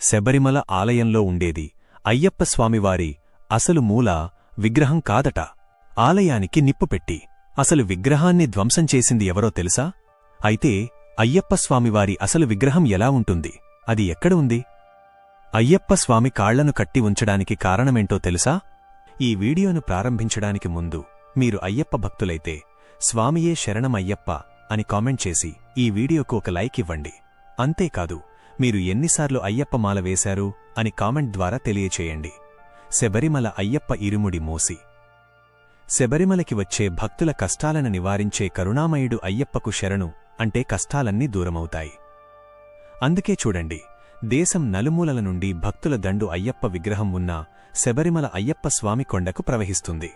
శబరిమల ఆలయంలో ఉండేది. అయ్యప్ప స్వామివారి అసలు మూల విగ్రహం కాదట. ఆలయానికి నిప్పుపెట్టి అసలు విగ్రహాన్ని ధ్వంసం చేసింది ఎవరో తెలుసా? అయితే అయ్యప్ప స్వామివారి అసలు విగ్రహం ఎలా ఉంటుంది? అది ఎక్కడ ఉంది? అయ్యప్ప స్వామి కాళ్ళను కట్టి ఉంచడానికి కారణమేంటో తెలుసా? ఈ వీడియోను ప్రారంభించడానికి ముందు మీరు అయ్యప్ప భక్తులైతే స్వామియే శరణమయ్యప్ప అని కామెంట్ చేసి ఈ వీడియోకు ఒక లైక్ ఇవ్వండి. అంతేకాదు మీరు ఎన్నిసార్లు అయ్యప్ప మాల వేశారు అని కామెంట్ ద్వారా తెలియచేయండి. శబరిమల అయ్యప్ప ఇరుముడి మోసి. శబరిమలకి వచ్చే భక్తుల కష్టాలను నివారించే కరుణామయుడు అయ్యప్పకు శరణు అంటే కష్టాలన్నీ దూరమవుతాయి. అందుకే చూడండి దేశం నలుమూలల నుండి భక్తుల దండు అయ్యప్ప విగ్రహం ఉన్న శబరిమల అయ్యప్ప స్వామి కొండకు ప్రవహిస్తుంది.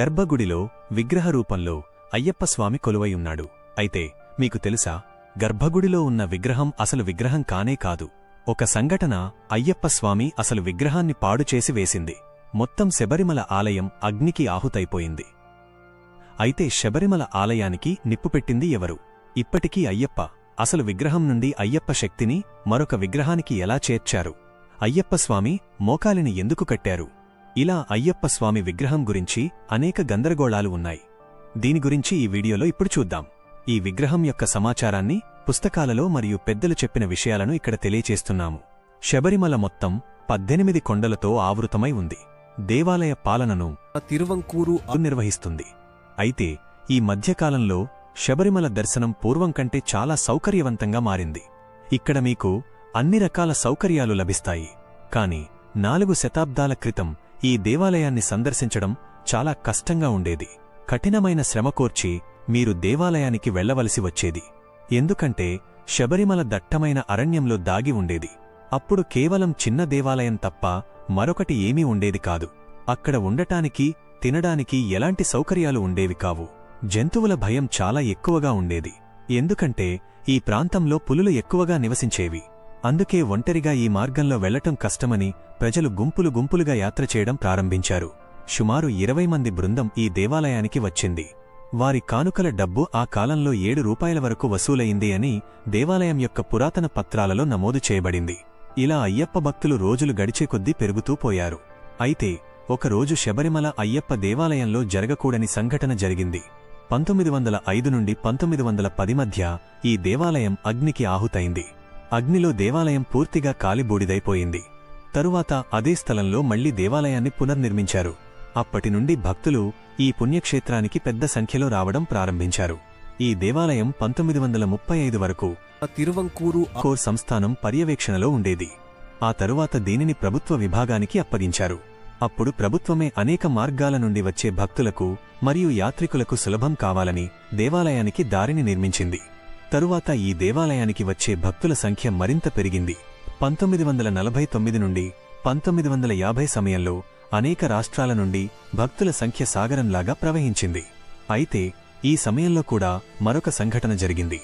గర్భగుడిలో విగ్రహ రూపంలో అయ్యప్ప స్వామి కొలువైయున్నాడు అయితే మీకు తెలుసా? గర్భగుడిలో ఉన్న విగ్రహం అసలు విగ్రహం కానే కాదు. ఒక సంఘటన అయ్యప్పస్వామి అసలు విగ్రహాన్ని పాడుచేసి వేసింది. మొత్తం శబరిమల ఆలయం అగ్నికి ఆహుతైపోయింది. అయితే శబరిమల ఆలయానికి నిప్పుపెట్టింది ఎవరు? ఇప్పటికీ అయ్యప్ప. అసలు విగ్రహం నుండి అయ్యప్ప శక్తిని మరొక విగ్రహానికి ఎలా చేర్చారు? అయ్యప్పస్వామి మోకాలిని ఎందుకు కట్టారు? ఇలా అయ్యప్ప స్వామి విగ్రహం గురించి అనేక గందరగోళాలు ఉన్నాయి. దీని గురించి ఈ వీడియోలో ఇప్పుడు చూద్దాం. ఈ విగ్రహం యొక్క సమాచారాన్ని పుస్తకాలలో మరియు పెద్దలు చెప్పిన విషయాలను ఇక్కడ తెలియచేస్తున్నాము. శబరిమల మొత్తం పద్దెనిమిది కొండలతో ఆవృతమై ఉంది. దేవాలయ పాలనను తిరువంకూరు నిర్వహిస్తుంది. అయితే ఈ మధ్యకాలంలో శబరిమల దర్శనం పూర్వం కంటే చాలా సౌకర్యవంతంగా మారింది. ఇక్కడ మీకు అన్ని రకాల సౌకర్యాలు లభిస్తాయి. కాని నాలుగు శతాబ్దాల క్రితం ఈ దేవాలయాన్ని సందర్శించడం చాలా కష్టంగా ఉండేది. కఠినమైన శ్రమకోర్చి మీరు దేవాలయానికి వెళ్ళవలసి వచ్చేది. ఎందుకంటే శబరిమల దట్టమైన అరణ్యంలో దాగి ఉండేది. అప్పుడు కేవలం చిన్న దేవాలయం తప్ప మరొకటి ఏమీ ఉండేది కాదు. అక్కడ ఉండటానికి తినడానికి ఎలాంటి సౌకర్యాలు ఉండేవి కావు. జంతువుల భయం చాలా ఎక్కువగా ఉండేది. ఎందుకంటే ఈ ప్రాంతంలో పులులు ఎక్కువగా నివసించేవి. అందుకే ఒంటరిగా ఈ మార్గంలో వెళ్ళటం కష్టమని ప్రజలు గుంపులు గుంపులుగా యాత్ర చేయడం ప్రారంభించారు. సుమారు ఇరవై మంది బృందం ఈ దేవాలయానికి వచ్చింది. వారి కానుకల డబ్బు ఆ కాలంలో ఏడు రూపాయల వరకు వసూలయింది అని దేవాలయం యొక్క పురాతన పత్రాలలో నమోదు చేయబడింది. ఇలా అయ్యప్ప భక్తులు రోజులు గడిచే కొద్దీ పెరుగుతూ పోయారు. అయితే ఒకరోజు శబరిమల అయ్యప్ప దేవాలయంలో జరగకూడని సంఘటన జరిగింది. పంతొమ్మిది వందల ఐదు నుండి పంతొమ్మిది వందల పది మధ్య ఈ దేవాలయం అగ్నికి ఆహుతైంది. అగ్నిలో దేవాలయం పూర్తిగా కాలిబూడిదైపోయింది. తరువాత అదే స్థలంలో మళ్ళీ దేవాలయాన్ని పునర్నిర్మించారు. అప్పటి నుండి భక్తులు ఈ పుణ్యక్షేత్రానికి పెద్ద సంఖ్యలో రావడం ప్రారంభించారు. ఈ దేవాలయం పంతొమ్మిది వందల ముప్పై ఐదు వరకు తిరువంకూరు కోర్ సంస్థానం పర్యవేక్షణలో ఉండేది. ఆ తరువాత దీనిని ప్రభుత్వ విభాగానికి అప్పగించారు. అప్పుడు ప్రభుత్వమే అనేక మార్గాల నుండి వచ్చే భక్తులకు మరియు యాత్రికులకు సులభం కావాలని దేవాలయానికి దారిని నిర్మించింది. తరువాత ఈ దేవాలయానికి వచ్చే భక్తుల సంఖ్య మరింత పెరిగింది. పంతొమ్మిది వందల నలభై తొమ్మిది నుండి పంతొమ్మిది వందల యాభై సమయంలో అనేక రాష్ట్రాల నుండి భక్తుల సంఖ్య సాగరంలాగా ప్రవహించింది. అయితే ఈ సమయంలో కూడా మరొక సంఘటన జరిగింది.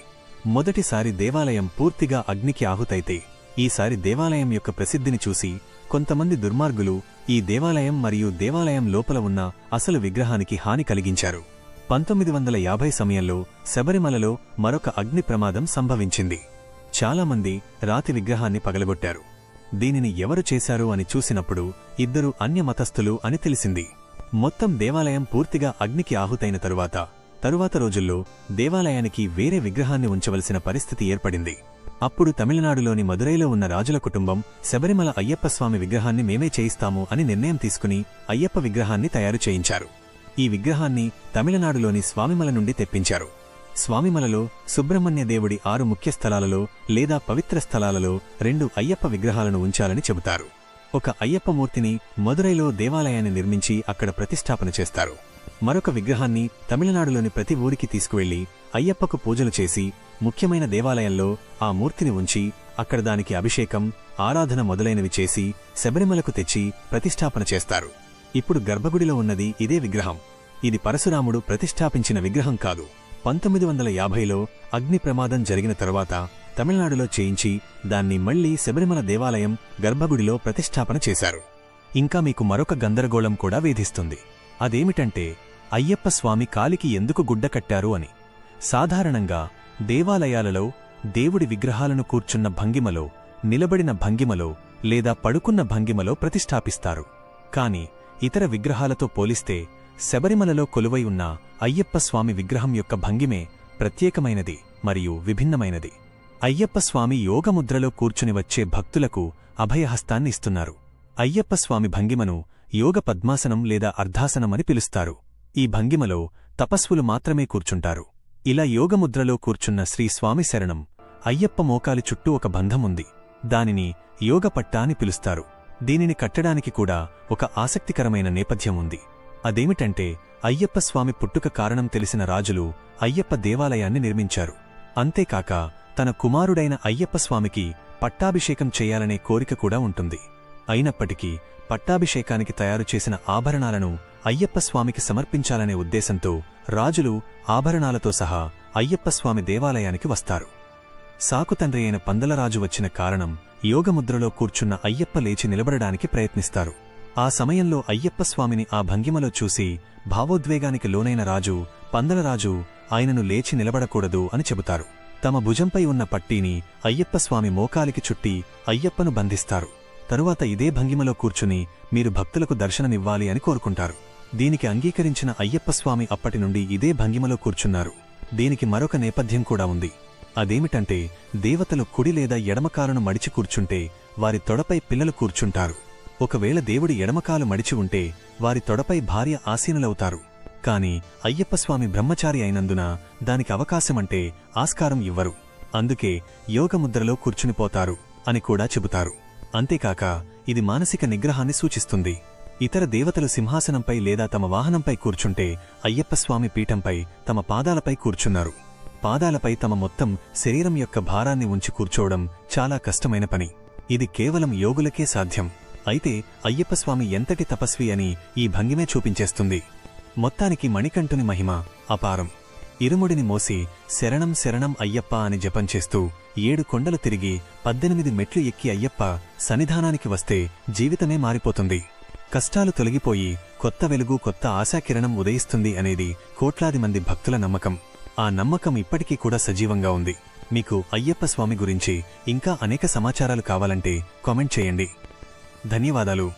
మొదటిసారి దేవాలయం పూర్తిగా అగ్నికి ఆహుతైతే ఈసారి దేవాలయం యొక్క ప్రసిద్ధిని చూసి కొంతమంది దుర్మార్గులు ఈ దేవాలయం మరియు దేవాలయం లోపల ఉన్న అసలు విగ్రహానికి హాని కలిగించారు. పంతొమ్మిది వందల యాభై సమయంలో శబరిమలలో మరొక అగ్ని ప్రమాదం సంభవించింది. చాలామంది రాతి విగ్రహాన్ని పగలగొట్టారు. దీనిని ఎవరు చేశారు అని చూసినప్పుడు ఇద్దరు అన్యమతస్థులు అని తెలిసింది. మొత్తం దేవాలయం పూర్తిగా అగ్నికి ఆహుతైన తరువాత తరువాత రోజుల్లో దేవాలయానికి వేరే విగ్రహాన్ని ఉంచవలసిన పరిస్థితి ఏర్పడింది. అప్పుడు తమిళనాడులోని మదురైలో ఉన్న రాజుల కుటుంబం శబరిమల అయ్యప్ప స్వామి విగ్రహాన్ని మేమే చేయిస్తాము అని నిర్ణయం తీసుకుని అయ్యప్ప విగ్రహాన్ని తయారు చేయించారు. ఈ విగ్రహాన్ని తమిళనాడులోని స్వామిమల నుండి తెప్పించారు. స్వామిమలలో సుబ్రహ్మణ్య దేవుడి ఆరు ముఖ్య స్థలాలలో లేదా పవిత్ర స్థలాలలో రెండు అయ్యప్ప విగ్రహాలను ఉంచాలని చెబుతారు. ఒక అయ్యప్ప మూర్తిని మదురైలో దేవాలయాన్ని నిర్మించి అక్కడ ప్రతిష్టాపన చేస్తారు. మరొక విగ్రహాన్ని తమిళనాడులోని ప్రతి ఊరికి తీసుకువెళ్ళి అయ్యప్పకు పూజలు చేసి ముఖ్యమైన దేవాలయంలో ఆ మూర్తిని ఉంచి అక్కడ దానికి అభిషేకం ఆరాధన మొదలైనవి చేసి శబరిమలకు తెచ్చి ప్రతిష్టాపన చేస్తారు. ఇప్పుడు గర్భగుడిలో ఉన్నది ఇదే విగ్రహం. ఇది పరశురాముడు ప్రతిష్టాపించిన విగ్రహం కాదు. పంతొమ్మిది వందల యాభైలో అగ్ని ప్రమాదం జరిగిన తరువాత తమిళనాడులో చేయించి దాన్ని మళ్ళీ శబరిమల దేవాలయం గర్భగుడిలో ప్రతిష్టాపన చేశారు. ఇంకా మీకు మరొక గందరగోళం కూడా వేధిస్తుంది. అదేమిటంటే అయ్యప్ప స్వామి కాలికి ఎందుకు గుడ్డ కట్టారు అని. సాధారణంగా దేవాలయాలలో దేవుడి విగ్రహాలను కూర్చున్న భంగిమలో నిలబడిన భంగిమలో లేదా పడుకున్న భంగిమలో ప్రతిష్ఠాపిస్తారు కాని ఇతర విగ్రహాలతో పోలిస్తే శబరిమలలో కొలువై ఉన్న అయ్యప్పస్వామి విగ్రహం యొక్క భంగిమే ప్రత్యేకమైనది మరియు విభిన్నమైనది. అయ్యప్పస్వామి యోగముద్రలో కూర్చుని వచ్చే భక్తులకు అభయహస్తాన్ని ఇస్తున్నారు భంగిమను యోగ పద్మాసనం లేదా అర్ధాసనమని పిలుస్తారు. ఈ భంగిమలో తపస్వులు మాత్రమే కూర్చుంటారు. ఇలా యోగముద్రలో కూర్చున్న శ్రీస్వామి శరణం అయ్యప్ప మోకాలి చుట్టూ ఒక బంధం ఉంది దానిని యోగపట్టా అని పిలుస్తారు. దీనిని కట్టడానికి కూడా ఒక ఆసక్తికరమైన నేపథ్యం ఉంది అదేమిటంటే అయ్యప్ప స్వామి పుట్టుక కారణం తెలిసిన రాజులు అయ్యప్ప దేవాలయాన్ని నిర్మించారు. అంతేకాక తన కుమారుడైన అయ్యప్ప స్వామికి పట్టాభిషేకం చేయాలనే కోరిక కూడా ఉంటుంది. అయినప్పటికీ పట్టాభిషేకానికి తయారు చేసిన ఆభరణాలను అయ్యప్ప స్వామికి సమర్పించాలనే ఉద్దేశంతో రాజులు ఆభరణాలతో సహా అయ్యప్ప స్వామి దేవాలయానికి వస్తారు. సాకుతండ్రి అయిన పందలరాజు వచ్చిన కారణం యోగముద్రలో కూర్చున్న అయ్యప్ప లేచి నిలబడడానికి ప్రయత్నిస్తారు. ఆ సమయంలో అయ్యప్ప స్వామిని ఆ భంగిమలో చూసి భావోద్వేగానికి లోనైన రాజు పందలరాజు ఆయనను లేచి నిలబడకూడదు అని చెబుతారు. తమ భుజంపై ఉన్న పట్టీని అయ్యప్పస్వామి మోకాలికి చుట్టి అయ్యప్పను బంధిస్తారు. తరువాత ఇదే భంగిమలో కూర్చుని మీరు భక్తులకు దర్శనమివ్వాలి అని కోరుకుంటారు. దీనికి అంగీకరించిన అయ్యప్పస్వామి అప్పటి నుండి ఇదే భంగిమలో కూర్చున్నారు. దీనికి మరొక నేపథ్యం కూడా ఉంది. అదేమిటంటే దేవతలు కుడి లేదా ఎడమకాలను మడిచి కూర్చుంటే వారి తొడపై పిల్లలు కూర్చుంటారు. ఒకవేళ దేవుడి ఎడమకాలు మడిచి ఉంటే వారి తొడపై భార్య ఆసీనులవుతారు. కాని అయ్యప్పస్వామి బ్రహ్మచారి అయినందున దానికి అవకాశమంటే ఆస్కారం ఇవ్వరు. అందుకే యోగముద్రలో కూర్చునిపోతారు అని కూడా చెబుతారు. అంతేకాక ఇది మానసిక నిగ్రహాన్ని సూచిస్తుంది. ఇతర దేవతలు సింహాసనంపై లేదా తమ వాహనంపై కూర్చుంటే అయ్యప్పస్వామి పీఠంపై తమ పాదాలపై కూర్చున్నారు. పాదాలపై తమ మొత్తం శరీరం యొక్క భారాన్ని ఉంచి కూర్చోవడం చాలా కష్టమైన పని. ఇది కేవలం యోగులకే సాధ్యం. అయితే అయ్యప్పస్వామి ఎంతటి తపస్వి అని ఈ భంగిమే చూపించేస్తుంది. మొత్తానికి మణికంఠుని మహిమ అపారం. ఇరుముడిని మోసి శరణం శరణం అయ్యప్ప అని జపం చేస్తూ ఏడు కొండలు తిరిగి పద్దెనిమిది మెట్లు ఎక్కి అయ్యప్ప సన్నిధానానికి వస్తే జీవితమే మారిపోతుంది. కష్టాలు తొలగిపోయి కొత్త వెలుగు కొత్త ఆశాకిరణం ఉదయిస్తుంది అనేది కోట్లాది మంది భక్తుల నమ్మకం. ఆ నమ్మకం ఇప్పటికీ కూడా సజీవంగా ఉంది. మీకు అయ్యప్ప స్వామి గురించి ఇంకా అనేక సమాచారాలు కావాలంటే కామెంట్ చేయండి. ధన్యవాదాలు.